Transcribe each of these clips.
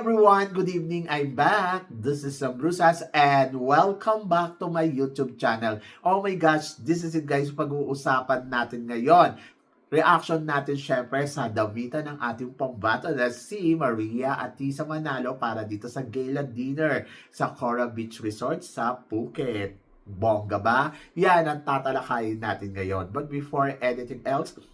Everyone! Good evening! I'm back! This is Sam Brusas and welcome back to my YouTube channel. Oh my gosh, this is it guys, pag-uusapan natin ngayon. Reaction natin syempre sa damitan ng ating pambato na si Maria Atisa Manalo para dito sa gala dinner sa Cora Beach Resort sa Phuket. Bongga ba? Yan ang tatalakayin natin ngayon. But before anything else,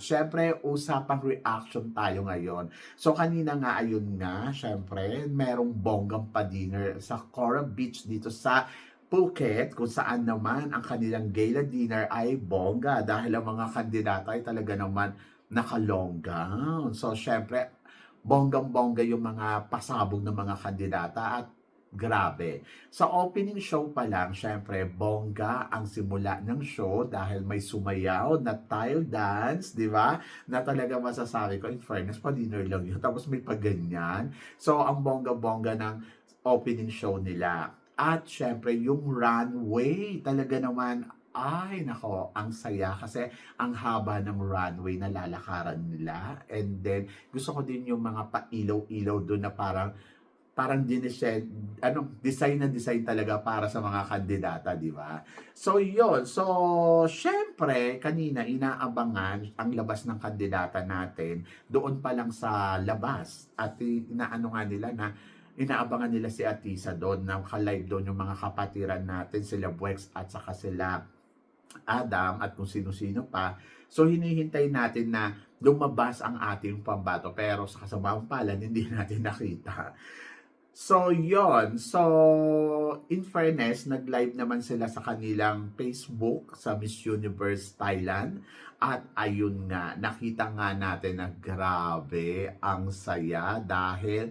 Syempre, usapang reaction tayo ngayon. So kanina nga ayun nga, syempre, merong bonggang pa dinner sa Cora Beach dito sa Phuket, kung saan naman ang kanilang gala dinner ay bongga dahil ang mga kandidata ay talaga naman naka-long gown. So, syempre, bonggang-bongga yung mga pasabog ng mga kandidata at grabe. Sa opening show pa lang, syempre, bongga ang simula ng show dahil may sumayaw na tile dance, di ba? Na talaga masasabi ko, in fairness, pa-dinner lang yun. Tapos may paganyan. So, ang bongga-bongga ng opening show nila. At syempre, yung runway, talaga naman, ay, nako, ang saya kasi ang haba ng runway na lalakaran nila. And then, gusto ko din yung mga pailaw-ilaw doon na parang parang dinesign, ano, design na design talaga para sa mga kandidata, di ba? So, yun. So, syempre, kanina inaabangan ang labas ng kandidata natin doon pa lang sa labas. At inaano nga nila na inaabangan nila si Atisa doon na ka-live doon yung mga kapatiran natin, sila Buex at saka sila Adam at kung sino-sino pa. So hinihintay natin na lumabas ang ating pambato pero sa kasamang palad hindi natin nakita. So yon So in fairness, nag-live naman sila sa kanilang Facebook sa Miss Universe Thailand at ayun nga, nakita nga natin na grabe ang saya dahil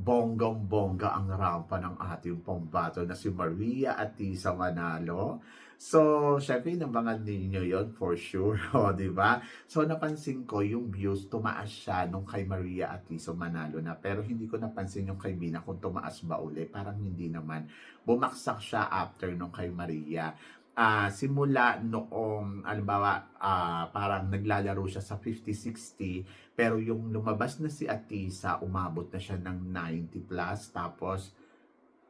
bonggang-bongga ang rampa ng ating pambato na si Maria Atisa Manalo. So, syempre, nabangan ninyo yon for sure, o, di ba? So, napansin ko yung views, tumaas siya nung kay Maria Atisa Manalo na. Pero hindi ko napansin yung kay Bina kung tumaas ba uli. Parang hindi naman. Bumaksak siya after nung kay Maria ah simula noong alimbawa ah parang naglalaro siya sa 50-60 pero yung lumabas na si Atisa umabot na siya ng 90 plus tapos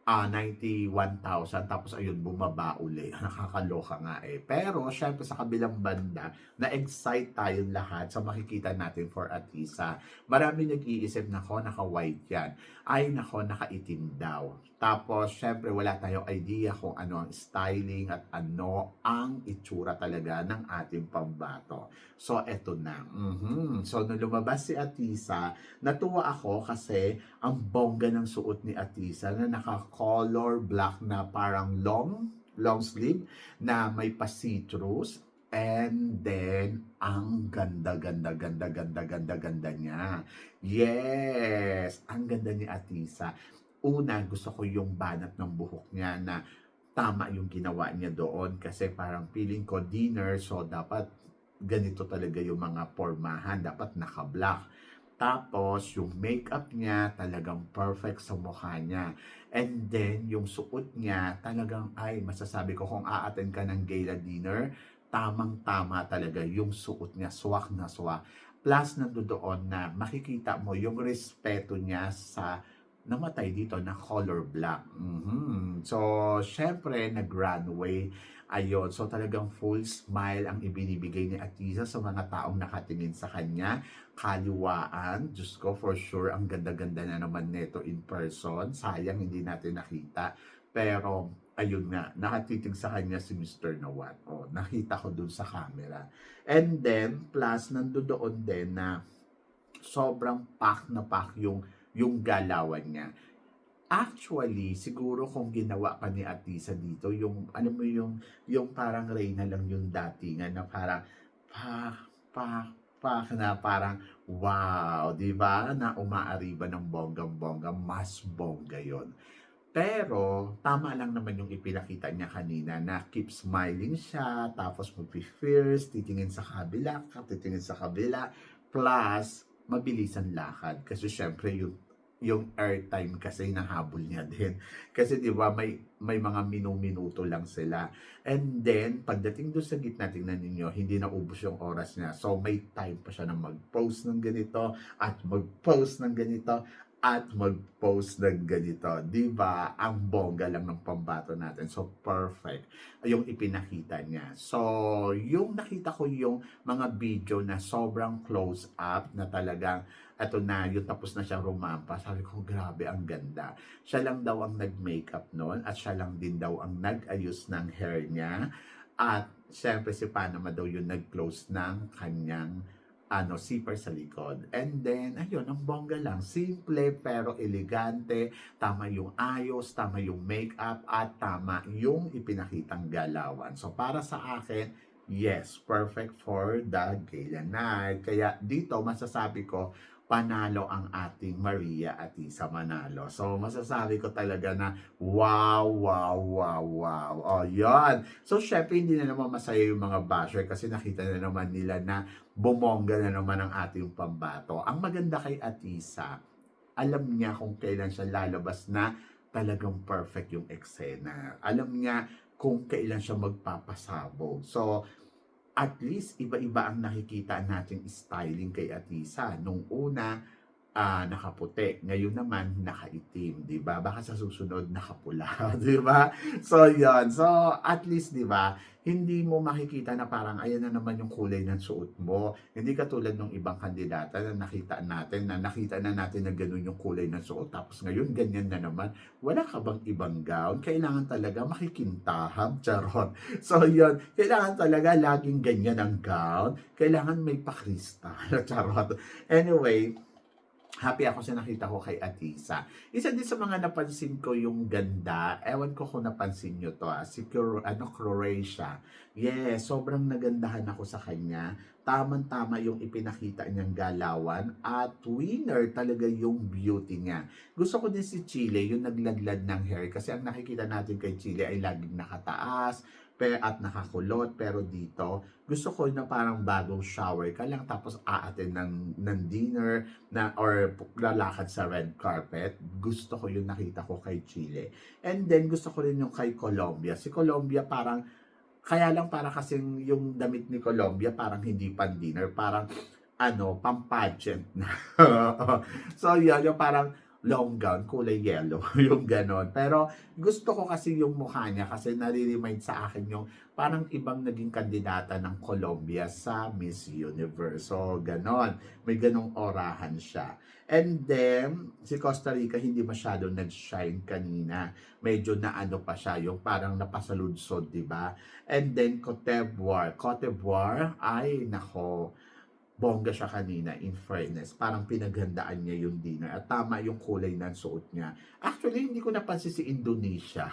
ah 91,000 tapos ayun bumaba uli. Nakakaloka nga eh. Pero syempre sa kabilang banda na-excite tayong lahat sa makikita natin for Atisa marami nag-iisip nako naka-white yan. Ay nako nakaitim daw tapos syempre wala tayong idea kung ano ang styling at ano ang itsura talaga ng ating pambato so eto na mhm so nung lumabas si Atisa natuwa ako kasi ang bongga ng suot ni Atisa na naka-color black na parang long, long sleeve na may pa-citrus and then ang ganda, ganda, ganda, ganda, ganda, ganda niya. Yes! Ang ganda ni Atisa. Una, gusto ko yung banat ng buhok niya na tama yung ginawa niya doon kasi parang feeling ko dinner so dapat ganito talaga yung mga pormahan dapat naka-black tapos, yung makeup niya, talagang perfect sa mukha niya. And then, yung suot niya, talagang, ay, masasabi ko, kung a-attend ka ng gala dinner, tamang-tama talaga yung suot niya, swak na swak. Plus, nandoon na makikita mo yung respeto niya sa namatay dito na color black. Mhm. So, syempre, nag-runway. Ayun. So, talagang full smile ang ibinibigay ni Atisa sa mga taong nakatingin sa kanya. Kaliwaan. Diyos ko, for sure, ang ganda-ganda na naman neto in person. Sayang, hindi natin nakita. Pero, ayun nga, nakatiting sa kanya si Mr. Nawat. O, nakita ko dun sa camera. And then, plus, nandoon din na sobrang pack na pack yung yung galawan niya. Actually, siguro kung ginawa pa ni Atisa dito, yung, alam mo yung, yung parang Reyna lang yung datingan na parang, pa, pa, pa, na parang wow, di ba? Na umaariba ng bonggang-bongga, mas bongga yon. Pero, tama lang naman yung ipinakita niya kanina na keep smiling siya, tapos mag-fierce, titingin sa kabila, titingin sa kabila, plus, mabilisan lakad. Kasi syempre, yung yung airtime kasi nahabol niya din. Kasi 'di ba may may mga minu-minuto lang sila. And then pagdating doon sa gitna tingnan niyo hindi na ubos yung oras niya. So may time pa siya na mag-post ng ganito at mag-post ng ganito at mag-post ng ganito. 'Di ba? Ang bongga lang ng pambato natin. So perfect yung ipinakita niya. So yung nakita ko yung mga video na sobrang close up na talagang eto na, yung tapos na siyang rumampa. Sabi ko, grabe, ang ganda. Siya lang daw ang nag-makeup noon at siya lang din daw ang nag-ayos ng hair niya. At syempre si Panama daw yung nag-close ng kanyang ano, zipper sa likod. And then, ayun, ang bongga lang. Simple pero elegante. Tama yung ayos, tama yung makeup, at tama yung ipinakitang galawan. So, para sa akin, yes, perfect for the gala night. Kaya dito, masasabi ko, panalo ang ating Maria at Isa Manalo. So, masasabi ko talaga na wow, wow, wow, wow. O, yan. So, syempre, hindi na naman masaya yung mga basher kasi nakita na naman nila na bumongga na naman ang ating pambato. Ang maganda kay Atisa, alam niya kung kailan siya lalabas na talagang perfect yung eksena. Alam niya kung kailan siya magpapasabog. So, at least iba-iba ang nakikita nating styling kay Atisa. Nung una, ah nakaputi. Ngayon naman, nakaitim, di ba? Baka sa susunod, nakapula, di ba? So, yon So, at least, di ba, hindi mo makikita na parang ayan na naman yung kulay ng suot mo. Hindi katulad ng ibang kandidata na nakita natin, na nakita na natin na ganun yung kulay ng suot. Tapos ngayon, ganyan na naman. Wala ka bang ibang gown? Kailangan talaga makikintaham, charot. So, yon Kailangan talaga laging ganyan ang gown. Kailangan may pakristal, charot. Anyway, happy ako sa nakita ko kay Atisa. Isa din sa mga napansin ko yung ganda. Ewan ko kung napansin nyo to. Ah. Si Cro- ano, Croatia. Yes, sobrang nagandahan ako sa kanya. Tamang-tama yung ipinakita niyang galawan. At winner talaga yung beauty niya. Gusto ko din si Chile, yung nagladlad ng hair. Kasi ang nakikita natin kay Chile ay laging nakataas pe at nakakulot. Pero dito gusto ko na parang bagong shower ka lang tapos aatin ng ng dinner na or lalakad sa red carpet. Gusto ko yung nakita ko kay Chile. And then gusto ko rin yung kay Colombia. Si Colombia parang kaya lang para kasing yung damit ni Colombia parang hindi pan dinner parang ano pang pageant na. So yun yung parang long gown, kulay yellow, yung ganon. Pero gusto ko kasi yung mukha niya kasi nare-remind sa akin yung parang ibang naging kandidata ng Colombia sa Miss Universe. So, ganon. May ganong orahan siya. And then, si Costa Rica hindi masyado nag-shine kanina. Medyo na ano pa siya, yung parang napasaludsod, di ba? And then, Cote d'Ivoire. Cote d'Ivoire, ay, nako, bongga siya kanina, in fairness. Parang pinaghandaan niya yung dinner. At tama yung kulay ng suot niya. Actually, hindi ko napansin si Indonesia.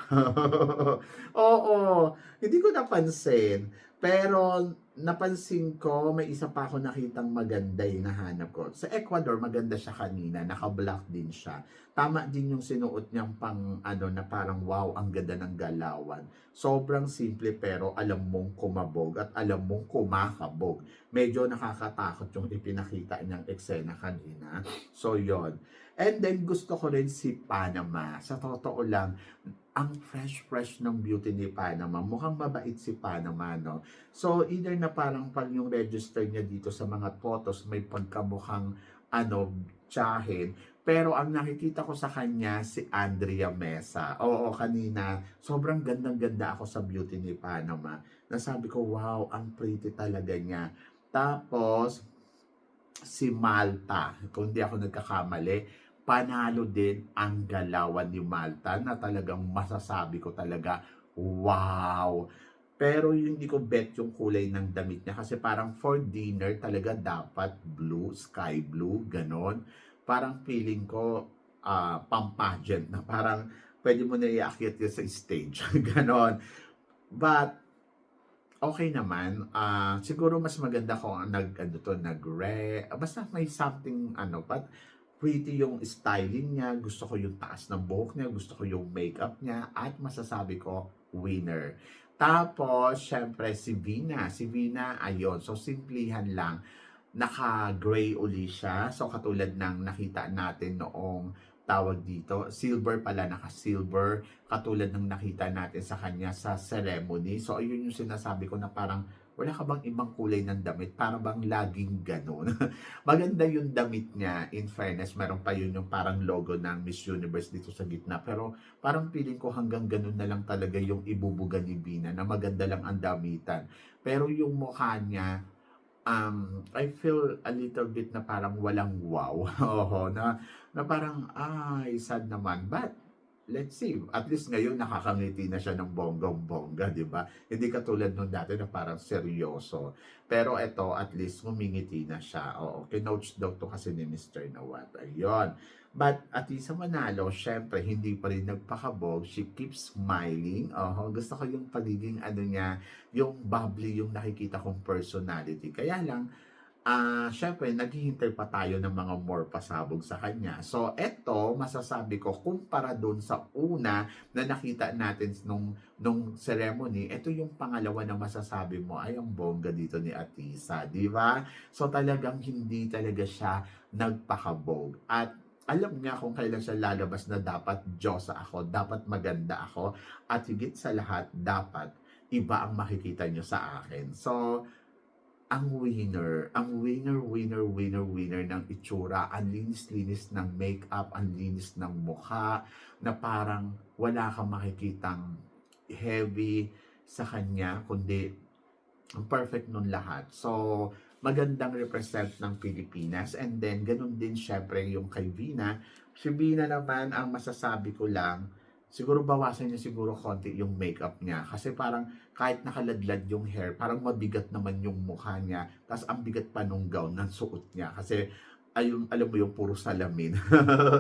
Oo, hindi ko napansin. Pero napansin ko, may isa pa ako nakitang maganda yung nahanap ko. Sa Ecuador, maganda siya kanina. Naka-black din siya. Tama din yung sinuot niyang pang ano na parang wow, ang ganda ng galawan. Sobrang simple pero alam mong kumabog at alam mong kumakabog. Medyo nakakatakot yung ipinakita niyang eksena kanina. So, yon And then, gusto ko rin si Panama. Sa totoo lang, ang fresh-fresh ng beauty ni Panama. Mukhang mabait si Panama, no? So, either na parang pag yung register niya dito sa mga photos, may pagkamukhang, ano, tsahin. Pero ang nakikita ko sa kanya, si Andrea Mesa. Oo, kanina, sobrang gandang-ganda ako sa beauty ni Panama. Nasabi ko, wow, ang pretty talaga niya. Tapos, si Malta, kung di ako nagkakamali, panalo din ang galawan ni Malta na talagang masasabi ko talaga, wow! Pero hindi ko bet yung kulay ng damit niya kasi parang for dinner talaga dapat blue, sky blue, ganon. Parang feeling ko uh, pampagent na parang pwede mo na iakyat yun sa stage, ganon. But okay naman. Ah, siguro mas maganda kung nag ano to, nag-re, basta may something ano, but pretty yung styling niya, gusto ko yung taas ng buhok niya, gusto ko yung makeup niya, at masasabi ko, winner. Tapos, syempre, si Vina. Si Vina, ayun. So, simplihan lang. Naka-gray uli siya. So, katulad ng nakita natin noong tawag dito, silver pala, naka-silver. Katulad ng nakita natin sa kanya sa ceremony. So, ayun yung sinasabi ko na parang wala ka bang ibang kulay ng damit? Para bang laging ganun? Maganda yung damit niya. In fairness, meron pa yun yung parang logo ng Miss Universe dito sa gitna. Pero parang feeling ko hanggang ganun na lang talaga yung ibubuga ni Bina na maganda lang ang damitan. Pero yung mukha niya, um, I feel a little bit na parang walang wow. Oo, na, na parang, ay, sad naman. But, let's see. At least ngayon nakakangiti na siya ng bonggong-bongga, di ba? Hindi katulad nung dati na parang seryoso. Pero eto, at least ngumingiti na siya. Oo, kinoach daw to kasi ni Mr. Nawat. Ayun. But at least sa Manalo, syempre, hindi pa rin nagpakabog. She keeps smiling. Oo, gusto ko yung pagiging ano niya, yung bubbly, yung nakikita kong personality. Kaya lang, ah syempre, naghihintay pa tayo ng mga more pasabog sa kanya. So, eto, masasabi ko, kumpara doon sa una na nakita natin nung, nung ceremony, ito yung pangalawa na masasabi mo, ay, ang bongga dito ni Atisa, di ba? So, talagang hindi talaga siya nagpakabog. At alam niya kung kailan siya lalabas na dapat Diyosa ako, dapat maganda ako, at higit sa lahat, dapat iba ang makikita niyo sa akin. So, ang winner, ang winner, winner, winner, winner ng itsura, ang linis-linis ng makeup, ang linis ng mukha, na parang wala kang makikitang heavy sa kanya, kundi ang perfect nun lahat. So, magandang represent ng Pilipinas. And then, ganun din syempre yung kay Vina. Si Vina naman, ang masasabi ko lang, siguro bawasan niya siguro konti yung makeup niya. Kasi parang kahit nakaladlad yung hair, parang mabigat naman yung mukha niya. Tapos ang bigat pa nung gown ng suot niya. Kasi ayun, alam mo yung puro salamin.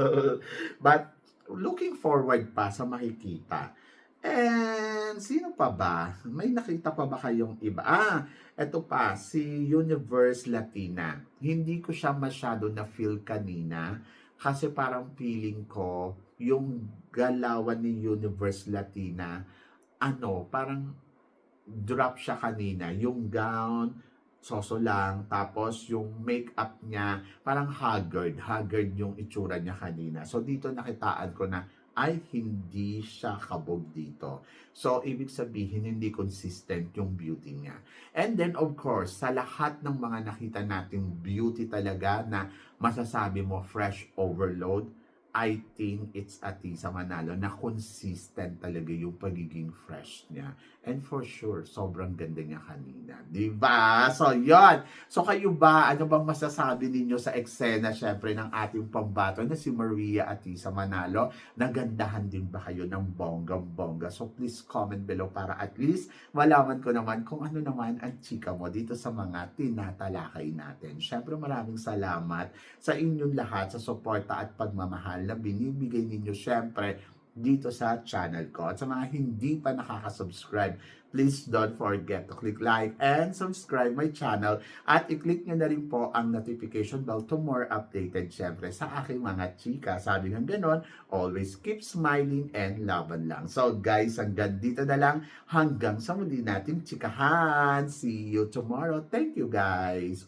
But looking forward pa sa makikita. And sino pa ba? May nakita pa ba kayong iba? Ah, eto pa, si Universe Latina. Hindi ko siya masyado na feel kanina kasi parang feeling ko yung galawan ni Universe Latina, ano, parang drop siya kanina. Yung gown, soso lang, tapos yung makeup niya, parang haggard. Haggard yung itsura niya kanina. So, dito nakitaan ko na, ay hindi siya kabog dito. So, ibig sabihin, hindi consistent yung beauty niya. And then, of course, sa lahat ng mga nakita nating beauty talaga na masasabi mo fresh overload, I think it's Atisa Manalo na consistent talaga yung pagiging fresh niya. And for sure, sobrang ganda niya kanina. Di ba? So, yon So, kayo ba, ano bang masasabi ninyo sa eksena, syempre, ng ating pambato na si Maria Atisa Manalo? Nagandahan din ba kayo ng bonggang-bongga? So, please comment below para at least malaman ko naman kung ano naman ang chika mo dito sa mga tinatalakay natin. Syempre, maraming salamat sa inyong lahat sa suporta at pagmamahal na binibigay ninyo syempre dito sa channel ko. At sa mga hindi pa nakakasubscribe, please don't forget to click like and subscribe my channel. At i-click nyo na rin po ang notification bell to more updated syempre sa aking mga chika. Sabi ng ganon, always keep smiling and laban lang. So guys, hanggang dito na lang. Hanggang sa muli natin chikahan. See you tomorrow. Thank you guys.